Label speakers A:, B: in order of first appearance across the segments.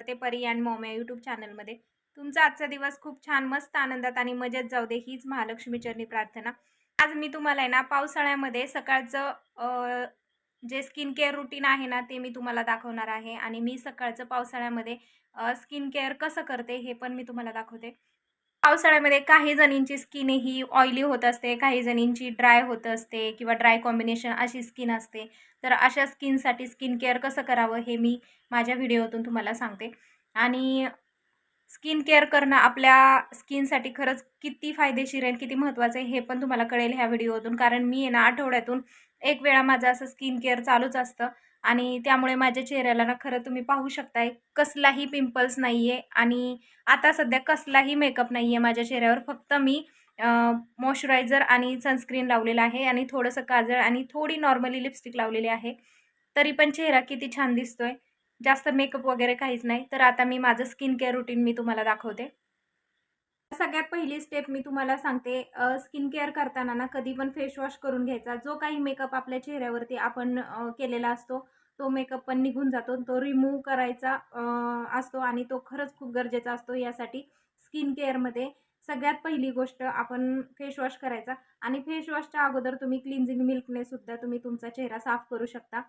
A: करते परी and Maugham या यूट्यूब चॅनलमध्ये तुमचा आजचा दिवस खूप छान मस्त आनंदात आणि मजेत जाऊ दे हीच महालक्ष्मी चरणी प्रार्थना. आज मी तुम्हाला आहे ना पावसाळ्यामध्ये सकाळचं जे स्किन केअर रुटीन आहे ना ते मी तुम्हाला दाखवणार आहे. आणि मी सकाळचं पावसाळ्यामध्ये स्किन केअर कसं करते हे पण मी तुम्हाला दाखवते. पावसाळ्यामध्ये काही जणींची स्किन ही ऑइली होत असते काही जणींची ड्राय होत असते किंवा ड्राय कॉम्बिनेशन अशी स्किन असते. तर अशा स्किनसाठी स्किन केअर कसं करावं हे मी माझ्या व्हिडिओतून तुम्हाला सांगते. आणि स्किन केअर करणं आपल्या स्किनसाठी खरंच किती फायदेशीर आहे किती महत्त्वाचं आहे हे पण तुम्हाला कळेल ह्या व्हिडिओतून कारण मी आहे ना आठवड्यातून एक वेळा माझं असं स्किन केअर चालूच असतं. आणि त्यामुळे माझ्या चेहऱ्याला ना खरं तुम्ही पाहू शकताय कसलाही पिंपल्स नाही आहे आणि आता सध्या कसलाही मेकअप नाही आहे माझ्या चेहऱ्यावर. फक्त मी मॉइश्चरायझर आणि सनस्क्रीन लावलेला आहे आणि थोडंसं काजळ आणि थोडी नॉर्मली लिपस्टिक लावलेली आहे. तरी पण चेहरा किती छान दिसतोय. जास्त मेकअप वगैरे काहीच नाही. तर आता मी माझं स्किन केअर रुटीन मी तुम्हाला दाखवते. सगळ्यात पहिली स्टेप मी तुम्हाला सांगते स्किन केअर करताना ना कधी पण फेस वॉश करून घ्यायचा. जो काही मेकअप आपल्या चेहऱ्यावरती आपण केलेला असतो तो मेकअप पण निघून जातो तो रिमूव्ह करायचा असतो आणि तो खरंच खूप गरजेचा असतो. यासाठी स्किन केअरमध्ये सगळ्यात पहिली गोष्ट आपण फेस वॉश करायचा आणि फेस वॉशच्या अगोदर तुम्ही क्लिन्झिंग मिल्कने सुद्धा तुम्ही तुमचा चेहरा साफ करू शकता.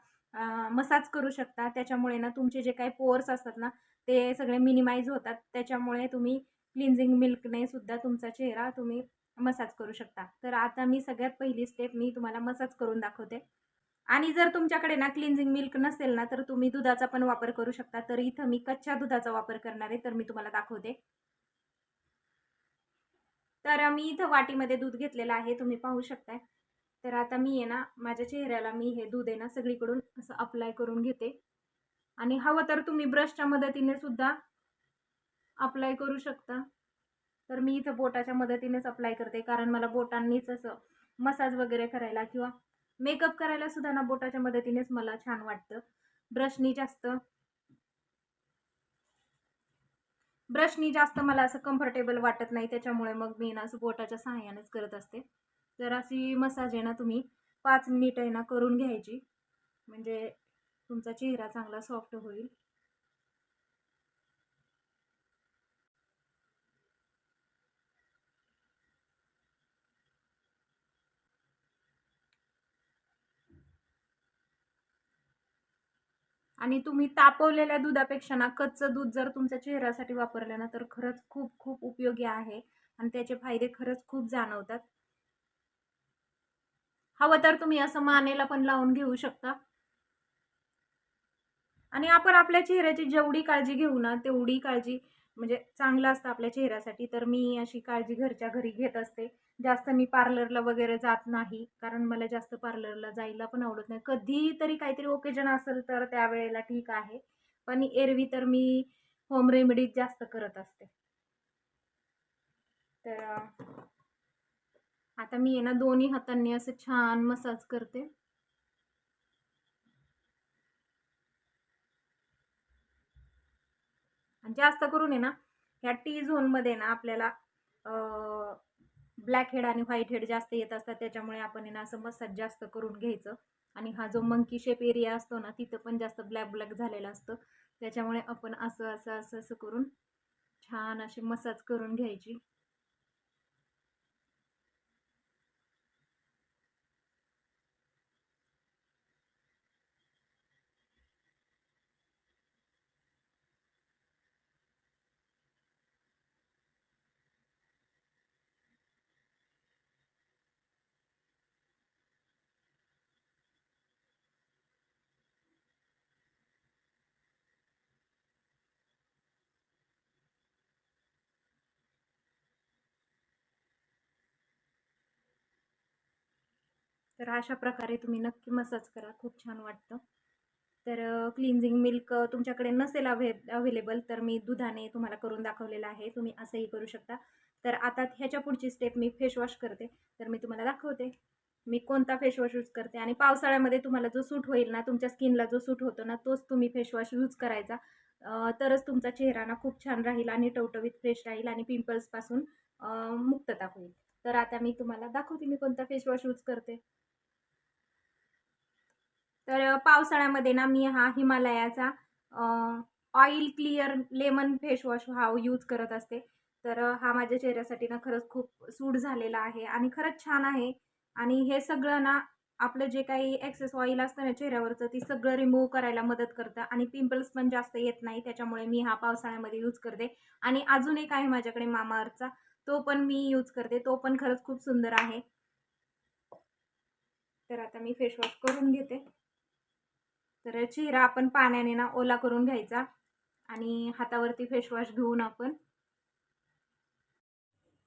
A: मसाज करू शकता. त्याच्यामुळे ना तुमचे जे काही पोअर्स असतात ना ते सगळे मिनिमाइज होतात. त्याच्यामुळे तुम्ही क्लिन्झिंग मिल्कने सुद्धा तुमचा चेहरा तुम्ही मसाज करू शकता. तर आता मी सगळ्यात पहिली स्टेप मी तुम्हाला मसाज करून दाखवते. आणि जर तुमच्याकडे ना क्लिन्झिंग मिल्क नसेल ना तर तुम्ही दुधाचा पण वापर करू शकता. तर इथं मी कच्च्या दुधाचा वापर करणार आहे तर मी तुम्हाला दाखवते. तर मी इथं वाटीमध्ये दूध घेतलेलं आहे तुम्ही पाहू शकताय. तर आता मी आहे ना माझ्या चेहऱ्याला मी हे दूध आहे ना सगळीकडून असं अप्लाय करून घेते. आणि हवं तर तुम्ही ब्रशच्या मदतीने सुद्धा अप्लाय करू शकता. तर मी इथं बोटाच्या मदतीनेच अप्लाय करते. कारण मला बोटांनीच असं मसाज वगैरे करायला किंवा मेकअप करायला सुद्धा ना बोटाच्या मदतीनेच मला छान वाटतं. ब्रशनी जास्त. ब्रशनी जास्त मला असं कम्फर्टेबल वाटत नाही. त्याच्यामुळे मग मी ना असं बोटाच्या सहाय्यानेच करत असते. तर अशी मसाज आहे ना तुम्ही पाच मिनिट आहे ना करून घ्यायची. म्हणजे तुमचा चेहरा चांगला सॉफ्ट होईल. आणि तुम्ही तापवलेल्या दुधापेक्षा ना कच्चं दूध जर तुमच्या चेहऱ्यासाठी वापरलं ना तर खरंच खूप खूप उपयोगी आहे. आणि त्याचे फायदे खरंच खूप जाणवतात. हवं तर तुम्ही असं मानेला पण लावून घेऊ शकता. आणि आपण आपल्या चेहऱ्याची जेवढी काळजी घेऊ ना तेवढी काळजी म्हणजे चांगलं असतं आपल्या चेहऱ्यासाठी. तर मी अशी काळजी घरच्या घरी घेत असते. जास्त मी पार्लरला वगैरे जात नाही कारण मला जास्त पार्लरला जायला पण आवडत नाही. कधीतरी काहीतरी ओकेजन असेल तर त्यावेळेला ठीक आहे पण एरवी तर मी होम रेमेडीज जास्त करत असते. तर आता मी आहे ना दोन्ही हातांनी असं छान मसाज करते. आणि जास्त करून आहे ना ह्या टी झोनमध्ये ना आपल्याला ब्लॅक हेड आणि व्हाईट हेड जास्त येत असतात त्याच्यामुळे आपण ना असं मसाज जास्त करून घ्यायचं. आणि हा जो मंकी शेप एरिया असतो ना तिथं पण जास्त ब्लॅक ब्लॅक झालेला असतं. त्याच्यामुळे आपण असं असं असं असं करून छान अशी मसाज करून घ्यायची. तर अशा प्रकारे तुम्ही नक्की मसाज करा. खूप छान वाटतं. तर क्लिन्झिंग मिल्क तुमच्याकडे नसेल अवे अवेलेबल तर मी दुधाने तुम्हाला करून दाखवलेलं आहे. तुम्ही असंही करू शकता. तर आता ह्याच्या पुढची स्टेप मी फेशवॉश करते. तर मी तुम्हाला दाखवते. मी कोणता फेशवॉश यूज करते आणि पावसाळ्यामध्ये तुम्हाला जो सूट होईल ना तुमच्या स्किनला जो सूट होतो ना तोच तुम्ही फेशवॉश यूज करायचा. तरच तुमचा चेहरा ना खूप छान राहील आणि टवटवीत फ्रेश राहील आणि पिंपल्सपासून मुक्तता होईल. तर आता मी तुम्हाला दाखवते मी कोणता फेशवॉश यूज करते. तर पावसाळ्यामध्ये ना मी हा हिमालयाचा oil clear lemon face wash हा यूज करत असते. तर हा माझ्या चेहऱ्यासाठी ना खरंच खूप सूट झालेला आहे आणि खरंच छान आहे. आणि हे सगळं ना आपलं जे काही एक्सेस ऑइल असतं ना चेहऱ्यावरचं ती सगळं रिमूव्ह करायला मदत करतं आणि पिंपल्स पण जास्त येत नाही. त्याच्यामुळे मी हा पावसाळ्यामध्ये यूज करते. आणि अजून एक आहे माझ्याकडे मामाअर्थचा. तो पण मी यूज करते. तो पण खरंच खूप सुंदर आहे. तर आता मी फेसवॉश करून घेते. तर चेहरा आपण पाण्याने ना ओला करून घ्यायचा आणि हातावरती फेसवॉश घेऊन आपण.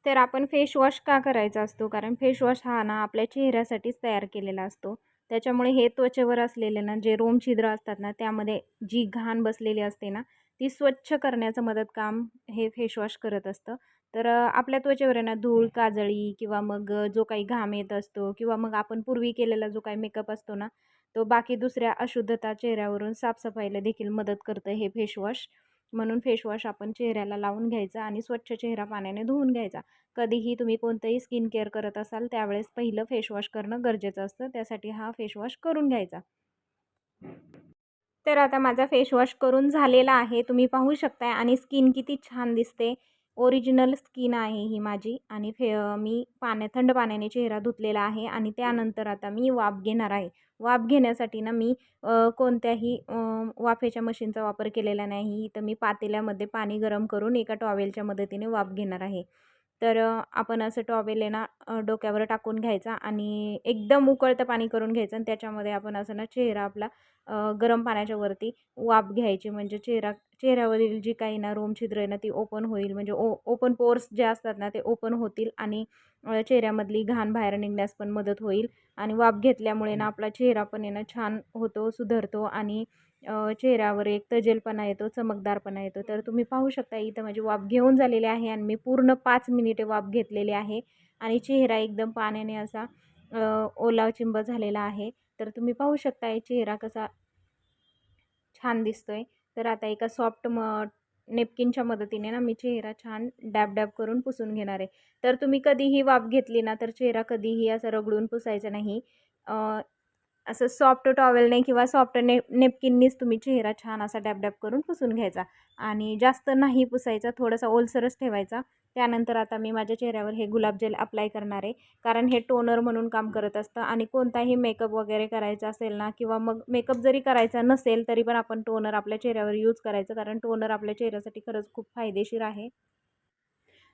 A: तर आपण फेसवॉश का करायचा असतो? कारण फेसवॉश हा ना आपल्या चेहऱ्यासाठीच तयार केलेला असतो. त्याच्यामुळे हे त्वचेवर असलेले ना जे रोमछिद्र असतात ना त्यामध्ये जी घाण बसलेली असते ना ती स्वच्छ करण्याचं मदत काम हे फेसवॉश करत असतं. तर आपल्या त्वचेवर आहे ना धूळ काजळी किंवा मग जो काही घाम येत असतो किंवा मग आपण पूर्वी केलेला जो काही मेकअप असतो ना तो बाकी दुसऱ्या अशुद्धता चेहऱ्यावरून साफसफाईला देखील मदत करतं हे फेसवॉश म्हणून फेसवॉश आपण चेहऱ्याला लावून घ्यायचा आणि स्वच्छ चेहरा पाण्याने धुवून घ्यायचा. कधीही तुम्ही कोणतंही स्किन केअर करत असाल त्यावेळेस पहिलं फेसवॉश करणं गरजेचं असतं. त्यासाठी हा फेसवॉश करून घ्यायचा. तर आता माझा फेसवॉश करून झालेला आहे. तुम्ही पाहू शकताय आणि स्किन किती छान दिसते. ओरिजिनल स्किन आहे ही माझी आणि फे मी पाण्या थंड पाण्याने चेहरा धुतलेला आहे आणि त्यानंतर आता मी वाफ घेणार आहे. वाफ घेण्यासाठी ना मी कोणत्याही वाफेच्या मशीनचा वापर केलेला नाही. तर मी पातेल्यामध्ये पाणी गरम करून एका टॉवेलच्या मदतीने वाफ घेणार आहे. तर आपण असं टॉवेल आहे ना डोक्यावर टाकून घ्यायचा आणि एकदम उकळतं पाणी करून घ्यायचं आणि त्याच्यामध्ये आपण असं ना चेहरा आपला गरम पाण्याच्या वरती वाफ घ्यायची. म्हणजे चेहरा चेहऱ्यावरील जी काही ना रोमछिद्र आहे ना ती ओपन होईल. म्हणजे ओ ओपन पोर्स जे असतात ना ते ओपन होतील आणि चेहऱ्यामधली घाण बाहेर निघण्यास पण मदत होईल. आणि वाफ घेतल्यामुळे ना आपला चेहरा पण आहे ना छान होतो सुधारतो आणि चेहऱ्यावर एक तजेलपणा येतो चमकदारपणा येतो. तर तुम्ही पाहू शकता इथं माझी वाफ घेऊन झालेली आहे आणि मी पूर्ण पाच मिनिटे वाफ घेतलेली आहे आणि चेहरा एकदम पाण्याने असा अ, ओला चिंब झालेला आहे. तर तुम्ही पाहू शकता चेहरा कसा छान दिसतोय. तर आता एका सॉफ्ट म नेपकिनच्या मदतीने ना मी चेहरा छान डॅब डॅब करून पुसून घेणार आहे. तर तुम्ही कधीही वाफ घेतली ना तर चेहरा कधीही असं रगडून पुसायचा नाही. असं सॉफ्ट टॉवेलने किंवा सॉफ्ट ने नेपकिननीच तुम्ही चेहरा छान असा डॅब डॅब करून पुसून घ्यायचा. आणि जास्त नाही पुसायचा थोडासा ओलसरच ठेवायचा. त्यानंतर आता मी माझ्या चेहऱ्यावर हे गुलाब जेल अप्लाय करणार आहे. कारण हे टोनर म्हणून काम करत असतं आणि कोणताही मेकअप वगैरे करायचा असेल ना किंवा मग मेकअप जरी करायचा नसेल तरी पण आपण टोनर आपल्या चेहऱ्यावर यूज करायचं. कारण टोनर आपल्या चेहऱ्यासाठी खरंच खूप फायदेशीर आहे.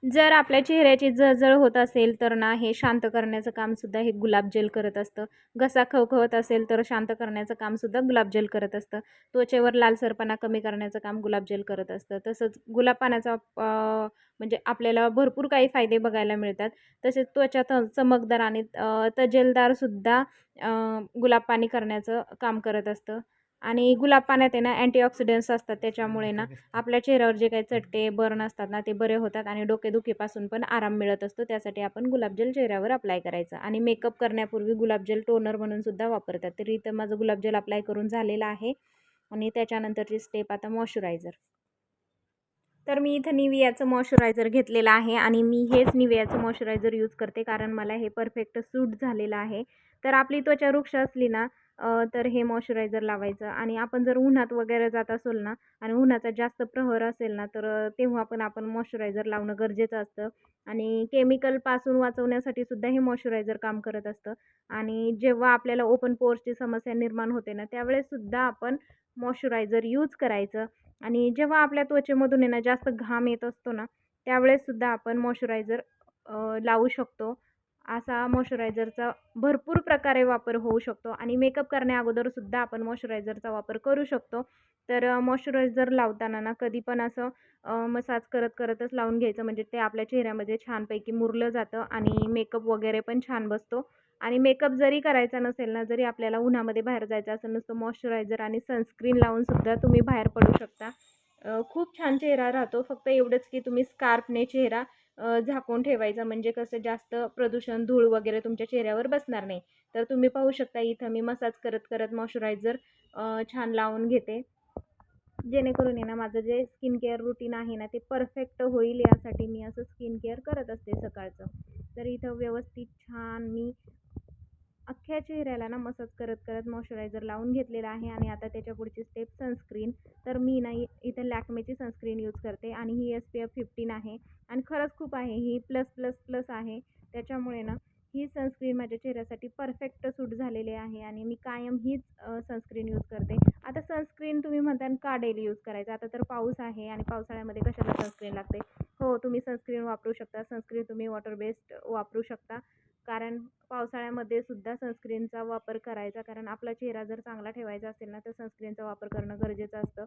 A: जर आपल्या चेहऱ्याची जळजळ होत असेल तर ना हे शांत करण्याचं कामसुद्धा हे गुलाबजल करत असतं. घसा खवखवत असेल तर शांत करण्याचं कामसुद्धा गुलाबजल करत असतं. त्वचेवर लालसरपणा कमी करण्याचं काम गुलाबजल करत असतं. तसंच गुलाब पाण्याचा म्हणजे आपल्याला भरपूर काही फायदे बघायला मिळतात. तसेच त्वचा त चमकदार आणि तजेलदारसुद्धा गुलाब पाणी करण्याचं काम करत असतं. आणि गुलाब पाण्यात आहे ना अँटीऑक्सिडंट्स असतात त्याच्यामुळे ना आपल्या चेहऱ्यावर जे काही चट्टे बर्न असतात ना ते बरे होतात आणि डोकेदुखीपासून पण आराम मिळत असतो. त्यासाठी आपण गुलाबजल चेहऱ्यावर अप्लाय करायचं. आणि मेकअप करण्यापूर्वी गुलाबजल टोनर म्हणून सुद्धा वापरतात. तरी इथं माझं गुलाबजल अप्लाय करून झालेलं आहे. आणि त्याच्यानंतरची स्टेप आता मॉइश्चरायझर तर मी इथं निवियाचं मॉइश्चरायझर घेतलेलं आहे आणि मी हेच निवियाचं मॉइश्चरायझर यूज करते कारण मला हे परफेक्ट सूट झालेलं आहे. तर आपली त्वचा वृक्ष असली ना तर हे मॉइश्चरायझर लावायचं आणि आपण जर उन्हात वगैरे जात असेल ना आणि उन्हाचा जास्त प्रहर असेल ना तर तेव्हा पण आपण मॉइश्चरायझर लावणं गरजेचं असतं आणि केमिकलपासून वाचवण्यासाठी सुद्धा हे मॉइश्चरायझर काम करत असतं आणि जेव्हा आपल्याला ओपन पोर्सची समस्या निर्माण होते ना त्यावेळेससुद्धा आपण मॉइश्चरायझर यूज करायचं आणि जेव्हा आपल्या त्वचेमधून आहे ना जास्त घाम येत असतो ना त्यावेळेससुद्धा आपण मॉइश्चरायझर लावू शकतो असा मॉइश्चरायझरचा भरपूर प्रकारे वापर होऊ शकतो आणि मेकअप करण्याअगोदरसुद्धा आपण मॉइश्चरायझरचा वापर करू शकतो. तर मॉइश्चरायझर लावताना ना कधी पण असं मसाज करत करतच लावून घ्यायचं. म्हणजे ते आपल्या चेहऱ्यामध्ये छानपैकी मुरलं जातं आणि मेकअप वगैरे पण छान बसतो. आणि मेकअप जरी करायचा नसेल ना जरी आपल्याला उन्हामध्ये बाहेर जायचं असेल नुसतं मॉइश्चरायझर आणि सनस्क्रीन लावूनसुद्धा तुम्ही बाहेर पडू शकता. खूप छान चेहरा राहतो. फक्त एवढंच की तुम्ही स्कार्फने चेहरा झाकून ठेवायचा. म्हणजे कसं जास्त प्रदूषण धूळ वगैरे तुमच्या चेहऱ्यावर बसणार नाही. तर तुम्ही पाहू शकता इथं मी मसाज करत करत मॉइश्चरायझर छान लावून घेते. जेणेकरून आहे ना माझं जे स्किन केअर रुटीन आहे ना ते परफेक्ट होईल यासाठी मी असं स्किन केअर करत असते सकाळचं. तर इथं व्यवस्थित छान मी अख्ख्या चेहऱ्याला ना मसाज करत करत मॉइश्चरायझर लावून घेतलेला आहे आणि आता त्याच्या पुढची स्टेप सनस्क्रीन तर मी ना इथं लॅक्मेची सनस्क्रीन यूज करते आणि ही एस पी एफ फिफ्टीन आहे. आणि खरंच खूप आहे ही प्लस प्लस प्लस आहे. त्याच्यामुळे ना ही सनस्क्रीन माझ्या चेहऱ्यासाठी परफेक्ट सूट झालेली आहे आणि मी कायम हीच सनस्क्रीन यूज करते. आता सनस्क्रीन तुम्ही म्हणता का डेली यूज करायचं? आता तर पाऊस आहे आणि पावसाळ्यामध्ये कशाला सनस्क्रीन लागते? हो तुम्ही सनस्क्रीन वापरू शकता. सनस्क्रीन तुम्ही वॉटर बेस्ड वापरू शकता. कारण पावसाळ्यामध्ये सुद्धा सनस्क्रीनचा वापर करायचा. कारण आपला चेहरा जर चांगला ठेवायचा असेल ना तर सनस्क्रीनचा वापर करणं गरजेचं असतं.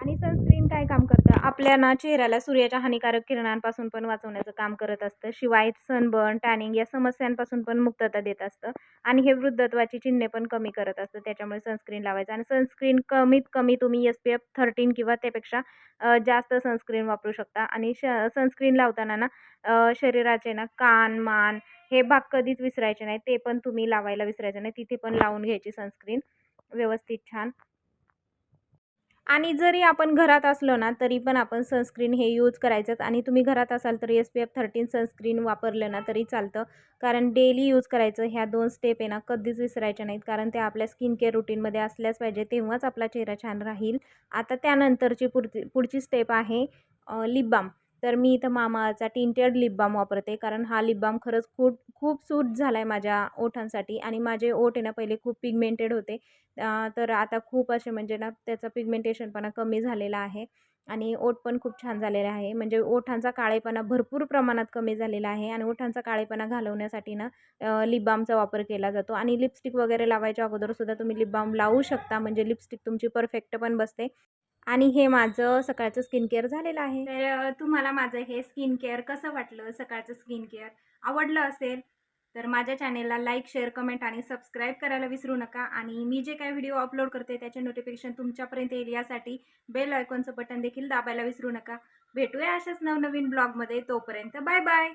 A: आणि सनस्क्रीन काय काम करतं? आपल्या ना चेहऱ्याला सूर्याच्या हानिकारक किरणांपासून पण वाचवण्याचं काम करत असतं. शिवाय सनबर्न टॅनिंग या समस्यांपासून पण मुक्तता देत असतं. आणि हे वृद्धत्वाची चिन्हे पण कमी करत असतं. त्याच्यामुळे सनस्क्रीन लावायचं. आणि सनस्क्रीन कमीत कमी तुम्ही एस पी एफ थर्टीन किंवा त्यापेक्षा जास्त सनस्क्रीन वापरू शकता. आणि श सनस्क्रीन लावताना ना शरीराचे ना कान मान हे भाग कधीच विसरायचे नाही ते पण तुम्ही लावायला विसरायचे नाही तिथे पण लावून घ्यायची सनस्क्रीन व्यवस्थित छान. आणि जरी आपण घरात असलो ना तरी पण आपण सनस्क्रीन हे यूज करायचंच. आणि तुम्ही घरात असाल तर S P F thirteen sunscreen वापरलं ना तरी चालतं. कारण डेली यूज करायचं ह्या दोन स्टेप आहे ना कधीच विसरायच्या नाहीत. कारण त्या आपल्या स्किन केअर रुटीनमध्ये असल्याच पाहिजे तेव्हाच आपला चेहरा छान राहील. आता त्यानंतरची पुढची पुढची स्टेप आहे लिप बाम तर मी इथं मामाचा टिंटेड लिप बाम वापरते. कारण हा लिप बाम खरंच खूप खूप सूट झाला आहे माझ्या ओठांसाठी. आणि माझे ओठ आहे ना पहिले खूप पिगमेंटेड होते. तर आता खूप असे म्हणजे ना त्याचा पिगमेंटेशनपणा कमी झालेला आहे. आणि ओठ पण खूप छान झालेला आहे. म्हणजे ओठांचा काळेपणा भरपूर प्रमाणात कमी झालेला आहे. आणि ओठांचा काळेपणा घालवण्यासाठी ना लिप बामचा वापर केला जातो. आणि लिपस्टिक वगैरे लावायच्या अगोदरसुद्धा तुम्ही लिप बाम लावू शकता. म्हणजे लिपस्टिक तुमची परफेक्ट पण बसते. आणि हे माझं सकाळचं स्किन केअर झालेलं आहे. तर तुम्हाला माझं हे स्किन केअर कसं वाटलं सकाळचं स्किन केअर आवडलं असेल तर माझ्या चॅनेलला लाईक शेअर कमेंट आणि सबस्क्राईब करायला विसरू नका. आणि मी जे काही व्हिडिओ अपलोड करते त्याचे नोटिफिकेशन तुमच्यापर्यंत येईल. यासाठी बेल आयकॉनचं बटन देखील दाबायला विसरू नका. भेटूया अशाच नवनवीन ब्लॉगमध्ये तोपर्यंत बाय बाय